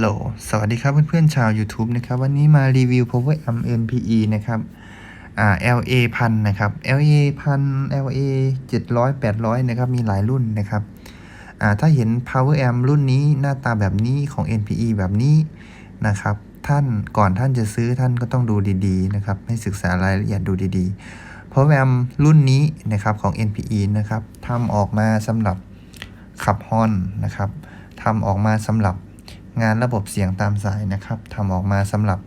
โหล สวัสดีครับเพื่อนๆชาว YouTube นะครับ วันนี้มารีวิว Power Amp NPE นะครับอ่า LA พันนะครับ LA พัน LA 700 800 นะครับ มีหลายรุ่นนะครับอ่าถ้าเห็น Power Amp รุ่นนี้หน้าตาแบบนี้ของ NPE แบบนี้นะครับ ท่านก่อนท่านจะซื้อท่านก็ต้องดูดีๆนะครับ ให้ศึกษารายละเอียดดูดีๆ Power Amp รุ่นนี้นะครับของ NPE นะครับทำออกมาสำหรับขับฮอนนะครับทำออกมาสำหรับ งานระบบเสียงตามสายนะครับทำออกมาสำหรับ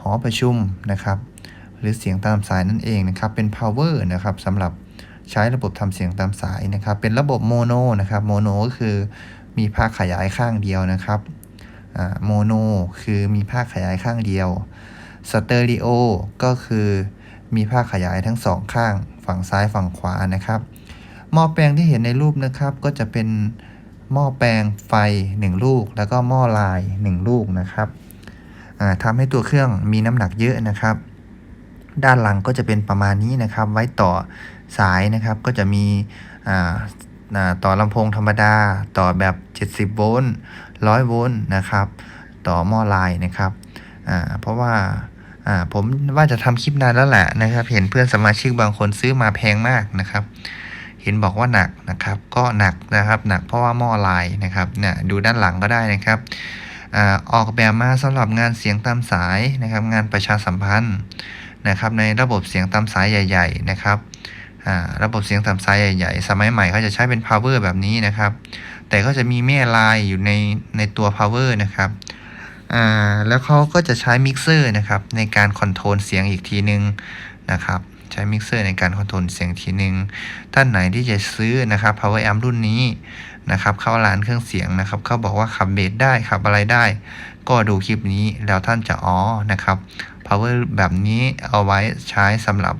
หอประชุมนะครับ หรือเสียงตามสายนั่นเองนะครับ เป็น power นะครับสำหรับใช้ระบบทำเสียงตามสายนะครับ เป็นระบบโมโนนะครับโมโนก็คือมีภาคขยายข้างเดียวนะครับโมโนคือมีภาคขยายข้างเดียวสเตอริโอก็คือมีภาคขยายทั้งสองข้าง ฝั่งซ้ายฝั่งขวานะครับ หม้อแปลงที่เห็นในรูปนะครับก็จะเป็น หม้อแปลงไฟ 1 ลูก แล้วก็หม้อลาย 1 ลูกนะครับทำให้ตัวเครื่องมีน้ำหนักเยอะนะครับ ด้านหลังก็จะเป็นประมาณนี้นะครับ ไว้ต่อสายนะครับ ก็จะมีต่อลำโพงธรรมดา ต่อแบบ 70 โวลต์ 100 โวลต์นะครับ ต่อหม้อลายนะครับเพราะว่าผมว่าจะทำคลิปนานแล้วแหละนะครับ เห็นเพื่อนสมาชิกบางคนซื้อมาแพงมากนะครับ เห็นบอกว่าหนักนะครับ ก็หนักนะครับ หนักเพราะว่าหม้อลายนะครับเนี่ยดูด้านหลังก็ได้นะครับออกแบบมาสำหรับงานเสียงตามสายนะครับ งานประชาสัมพันธ์นะครับ ในระบบเสียงตามสายใหญ่ ๆ นะครับระบบเสียงตามสายใหญ่ๆ สมัยใหม่เขาจะใช้เป็น power แบบนี้นะครับ แต่ก็จะมีแม่ลายอยู่ในในตัว power นะครับแล้วเขาก็จะใช้มิกเซอร์นะครับในการคอนโทรลเสียงอีกทีนึงนะครับ ใช้มิกเซอร์ในการคอนโทรลเสียงทีหนึ่งท่านไหนที่จะซื้อนะครับ power amp รุ่นนี้นะครับเข้าร้านเครื่องเสียงนะครับ เขาบอกว่าขับเบสได้ขับอะไรได้ ก็ดูคลิปนี้แล้วท่านจะอ๋อนะครับ power แบบนี้เอาไว้ใช้สำหรับ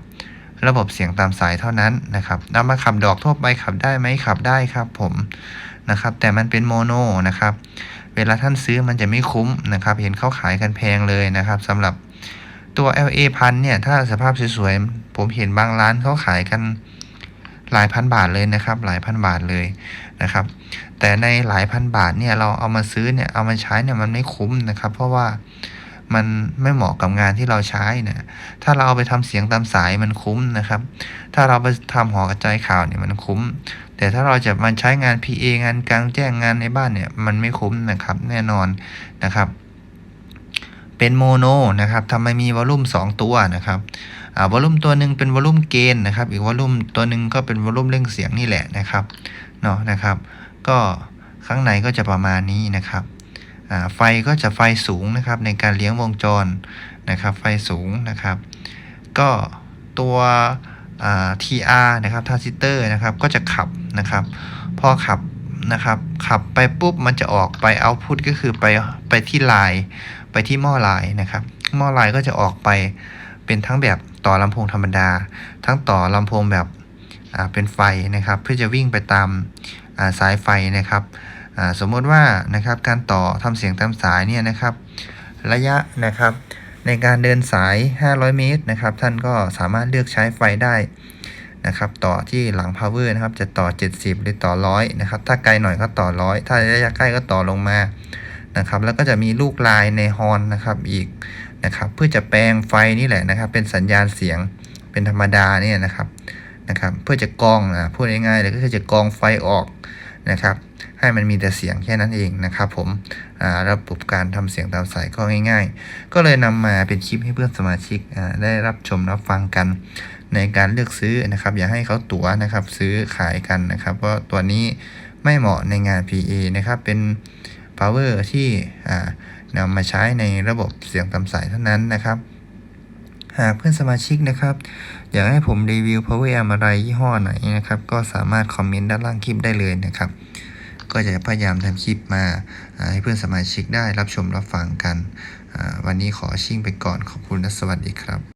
ระบบเสียงตามสายเท่านั้นนะครับนำมาขับดอกทั่วไปขับได้ไหมขับได้ครับผมนะครับ แต่มันเป็นโมโนนะครับ เวลาท่านซื้อมันจะไม่คุ้มนะครับ เห็นเขาขายกันแพงเลยนะครับสำหรับ ตัว LA พันเนี่ย ถ้าสภาพสวยๆ ผมเห็นบางร้านเขาขายกันหลายพันบาทเลยนะครับ หลายพันบาทเลยนะครับ แต่ในหลายพันบาทเนี่ยเราเอามาซื้อเนี่ยเอามาใช้เนี่ยมันไม่คุ้มนะครับ เพราะว่ามันไม่เหมาะกับงานที่เราใช้นะถ้าเราเอาไปทำเสียงตามสายมันคุ้มนะครับ ถ้าเราไปทำหอกระจายข่าวเนี่ยมันคุ้ม แต่ถ้าเราจะมาใช้งาน PA งานกลางแจ้งงานในบ้านเนี่ยมันไม่คุ้มนะครับ แน่นอนนะครับ เป็นโมโนนะครับทำไมมีวอลลุ่ม2 ตัวนะครับวอลลุ่มตัวหนึ่งเป็นวอลลุ่มเกนนะครับ อีกวอลลุ่มตัวหนึ่งก็เป็นวอลลุ่มเร่งเสียงนี่แหละนะครับเนาะนะครับ ก็ข้างในก็จะประมาณนี้นะครับไฟก็จะไฟสูงนะครับในการเลี้ยงวงจรนะครับ ไฟสูงนะครับ ก็ตัว TR นะครับทรานซิสเตอร์นะครับก็จะขับนะครับ พอขับนะครับ ขับไปปุ๊บมันจะออกไปเอาพุทก็คือไปไปที่ลาย ไปที่หม้อลายนะครับหม้อลายก็จะออกไปเป็นทั้งแบบต่อลำโพงธรรมดา ทั้งต่อลำโพงแบบเป็นไฟนะครับ เพื่อจะวิ่งไปตามสายไฟนะครับสมมติว่านะครับการต่อทำเสียงตามสายเนี่ยนะครับ ระยะนะครับในการเดินสาย 500 เมตรนะครับ ท่านก็สามารถเลือกใช้ไฟได้นะครับ ต่อที่หลัง power นะครับ จะต่อ 70 หรือต่อ 100 นะครับ ถ้าไกลหน่อยก็ต่อ 100 ถ้าระยะใกล้ก็ต่อลงมา นะครับ แล้วก็จะมีลูกลายในฮอนนะครับอีกนะครับ เพื่อจะแปลงไฟนี่แหละนะครับ เป็นสัญญาณเสียงเป็นธรรมดาเนี่ยนะครับนะครับ เพื่อจะกองนะพูดง่ายๆเลยก็คือจะกองไฟออกนะครับ ให้มันมีแต่เสียงแค่นั้นเองนะครับ ผมระบบการทำเสียงตามสายก็ง่าย ๆ ก็เลยนำมาเป็นคลิปให้เพื่อนสมาชิกได้รับชมรับฟังกันในการเลือกซื้อนะครับ อย่าให้เขาตั๋วนะครับ ซื้อขายกันนะครับเพราะตัวนี้ไม่เหมาะในงาน PA นะครับเป็น power ที่นำมาใช้ในระบบเสียงตามสายเท่านั้นนะครับ หากเพื่อนสมาชิกนะครับ อยากให้ผมรีวิว power amp อะไรยี่ห้อไหนนะครับ ก็สามารถคอมเมนต์ด้านล่างคลิปได้เลยนะครับ ก็จะพยายามทำคลิปมาให้เพื่อนสมาชิกได้รับชมรับฟังกัน วันนี้ขอชิ่งไปก่อนขอบคุณและสวัสดีครับ